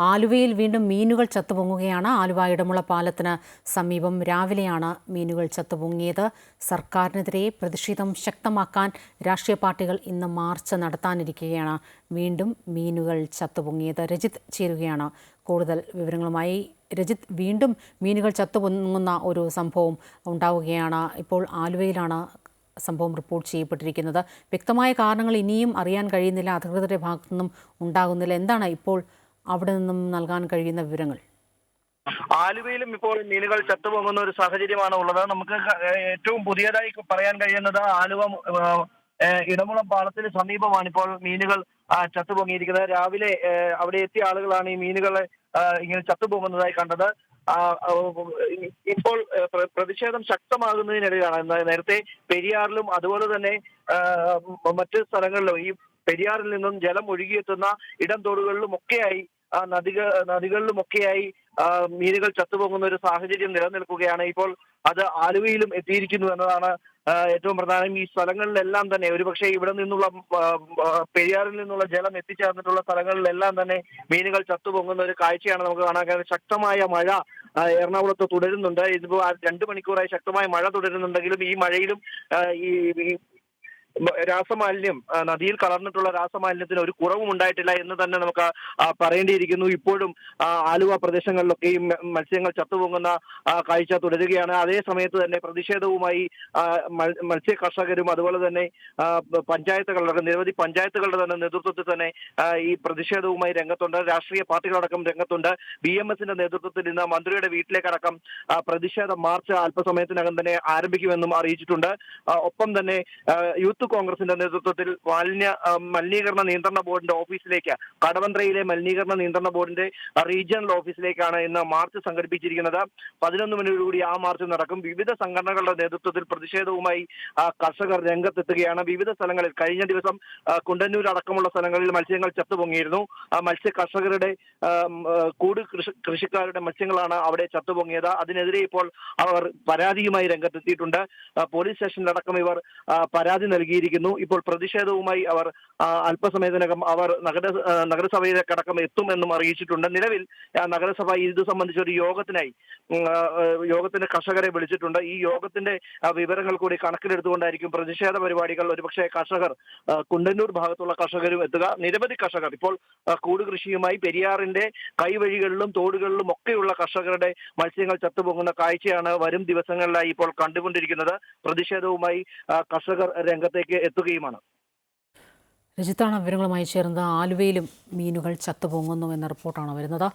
ആലുവയിൽ വീണ്ടും മീനുകൾ ചത്തുപൊങ്ങുകയാണ്. ആലുവ ഇടമുള പാലത്തിന് സമീപം രാവിലെയാണ് മീനുകൾ ചത്തുപൊങ്ങിയത്. സർക്കാരിനെതിരെ പ്രതിഷേധം ശക്തമാക്കാൻ രാഷ്ട്രീയ പാർട്ടികൾ ഇന്ന് മാർച്ച് നടത്താനിരിക്കുകയാണ്. വീണ്ടും മീനുകൾ ചത്തുപൊങ്ങിയത്. രജിത് ചേരുകയാണ്. കൂടുതൽ വിവരങ്ങളുമായി രജിത് വീണ്ടും മീനുകൾ ചത്തുപൊങ്ങുന്ന ഒരു സംഭവം ഉണ്ടാവുകയാണ്. ഇപ്പോൾ ആലുവയിലാണ് സംഭവം റിപ്പോർട്ട് ചെയ്യപ്പെട്ടിരിക്കുന്നത്. വ്യക്തമായ കാരണങ്ങൾ ഇനിയും അറിയാൻ കഴിയുന്നില്ല. അധികൃതരുടെ ഭാഗത്തുനിന്നും ഉണ്ടാകുന്നില്ല. എന്താണ് ഇപ്പോൾ അവിടെ നിന്നും നൽകാൻ കഴിയുന്ന വിവരങ്ങൾ. ആലുവയിലും ഇപ്പോൾ മീനുകൾ ചത്തുപൊങ്ങുന്ന ഒരു സാഹചര്യമാണ് ഉള്ളത്. നമുക്ക് ഏറ്റവും പുതിയതായി പറയാൻ കഴിയുന്നത് ആലുവ ഇടമുളം പാളത്തിന് സമീപമാണ് ഇപ്പോൾ മീനുകൾ ചത്തുപൊങ്ങിയിരിക്കുന്നത്. രാവിലെ അവിടെ എത്തിയ ആളുകളാണ് ഈ മീനുകളെ ഇങ്ങനെ ചത്തുപൊങ്ങുന്നതായി കണ്ടത്. ഇപ്പോൾ പ്രതിഷേധം ശക്തമാകുന്നതിനിടയിലാണ്. നേരത്തെ പെരിയാറിലും അതുപോലെ തന്നെ മറ്റ് സ്ഥലങ്ങളിലും ഈ പെരിയാറിൽ നിന്നും ജലം ഒഴുകിയെത്തുന്ന ഇടം തോടുകളിലും ഒക്കെയായി ആ നദിക നദികളിലുമൊക്കെയായി മീനുകൾ ചത്തുപോകുന്ന ഒരു സാഹചര്യം നിലനിൽക്കുകയാണ്. ഇപ്പോൾ അത് ആലുവയിലും എത്തിയിരിക്കുന്നു എന്നതാണ് ഏറ്റവും പ്രധാനം. ഈ സ്ഥലങ്ങളിലെല്ലാം തന്നെ ഒരുപക്ഷെ ഇവിടെ നിന്നുള്ള പെരിയാറിൽ നിന്നുള്ള ജലം എത്തിച്ചേർന്നിട്ടുള്ള സ്ഥലങ്ങളിലെല്ലാം തന്നെ മീനുകൾ ചത്തുപൊങ്ങുന്ന ഒരു കാഴ്ചയാണ് നമുക്ക് കാണാൻ കഴിയുന്നത്. ശക്തമായ മഴ എറണാകുളത്ത് തുടരുന്നുണ്ട്. ഇതിപ്പോ രണ്ടു മണിക്കൂറായി ശക്തമായ മഴ തുടരുന്നുണ്ടെങ്കിലും ഈ മഴയിലും ഈ രാസമാലിന്യം നദിയിൽ കലർന്നിട്ടുള്ള രാസമാലിന്യത്തിന് ഒരു കുറവും ഉണ്ടായിട്ടില്ല എന്ന് തന്നെ നമുക്ക് പറയേണ്ടിയിരിക്കുന്നു. ഇപ്പോഴും ആലുവ പ്രദേശങ്ങളിലൊക്കെയും മത്സ്യങ്ങൾ ചത്തുപൊങ്ങുന്ന കാഴ്ച തുടരുകയാണ്. അതേ സമയത്ത് തന്നെ പ്രതിഷേധവുമായി മത്സ്യ കർഷകരും അതുപോലെ തന്നെ പഞ്ചായത്തുകളുടെ നിരവധി പഞ്ചായത്തുകളുടെ തന്നെ നേതൃത്വത്തിൽ തന്നെ ഈ പ്രതിഷേധവുമായി രംഗത്തുണ്ട്. രാഷ്ട്രീയ പാർട്ടികളടക്കം രംഗത്തുണ്ട്. ബി എം എസിന്റെ നേതൃത്വത്തിൽ ഇന്ന് മന്ത്രിയുടെ വീട്ടിലേക്കടക്കം പ്രതിഷേധ മാർച്ച് അല്പസമയത്തിനകം തന്നെ ആരംഭിക്കുമെന്നും അറിയിച്ചിട്ടുണ്ട്. ഒപ്പം തന്നെ ആ, യൂത്ത് കോൺഗ്രസിന്റെ നേതൃത്വത്തിൽ മാലിന്യ മലിനീകരണ നിയന്ത്രണ ബോർഡിന്റെ ഓഫീസിലേക്ക് കടവന്ത്രയിലെ മലിനീകരണ നിയന്ത്രണ ബോർഡിന്റെ റീജിയണൽ ഓഫീസിലേക്കാണ് ഇന്ന് മാർച്ച് സംഘടിപ്പിച്ചിരിക്കുന്നത്. പതിനൊന്ന് മണിയോടുകൂടി ആ മാർച്ച് നടക്കും. വിവിധ സംഘടനകളുടെ നേതൃത്വത്തിൽ പ്രതിഷേധവുമായി കർഷകർ രംഗത്തെത്തുകയാണ്. വിവിധ സ്ഥലങ്ങളിൽ കഴിഞ്ഞ ദിവസം കുണ്ടന്നൂർ അടക്കമുള്ള സ്ഥലങ്ങളിൽ മത്സ്യങ്ങൾ ചത്തുപൊങ്ങിയിരുന്നു. മത്സ്യ കർഷകരുടെ കൂട് കൃഷി കൃഷിക്കാരുടെ മത്സ്യങ്ങളാണ് അവിടെ ചത്തുപൊങ്ങിയത്. അതിനെതിരെ ഇപ്പോൾ അവർ പരാതിയുമായി രംഗത്തെത്തിയിട്ടുണ്ട്. പോലീസ് സ്റ്റേഷനിലടക്കം ഇവർ പരാതി പരാതി നൽകിയിരിക്കുന്നു ഇപ്പോൾ പ്രതിഷേധവുമായി അവർ അല്പസമയത്തിനകം അവർ നഗര നഗരസഭയിലെ നഗരസഭയിലേക്കടക്കം എത്തുമെന്നും അറിയിച്ചിട്ടുണ്ട്. നിലവിൽ നഗരസഭ ഇത് സംബന്ധിച്ച ഒരു യോഗത്തിനായി ഉം, ആ, ആ, യോഗത്തിന് കർഷകരെ വിളിച്ചിട്ടുണ്ട്. ഈ യോഗത്തിന്റെ വിവരങ്ങൾ കൂടി കണക്കിലെടുത്തുകൊണ്ടായിരിക്കും പ്രതിഷേധ പരിപാടികൾ ഒരുപക്ഷെ കർഷകർ കുണ്ടന്നൂർ ഭാഗത്തുള്ള കർഷകരും എത്തുക. നിരവധി കർഷകർ ഇപ്പോൾ കൂടുകൃഷിയുമായി കൂട് കൃഷിയുമായി പെരിയാറിന്റെ കൈവഴികളിലും തോടുകളിലും ഒക്കെയുള്ള കർഷകരുടെ മത്സ്യങ്ങൾ ചത്തുപോകുന്ന കാഴ്ചയാണ് വരും ദിവസങ്ങളിലായി ഇപ്പോൾ കണ്ടുകൊണ്ടിരിക്കുന്നത്. പ്രതിഷേധവുമായി കർഷകർ കർഷകർ രംഗത്തേക്ക് എത്തുകയുമാണ്. രജിത്താണ് വിവരങ്ങളുമായി ചേർന്നത്. ആലുവയിലും മീനുകൾ ചത്തുപൊങ്ങുന്നു എന്ന റിപ്പോർട്ടാണ് വരുന്നത്.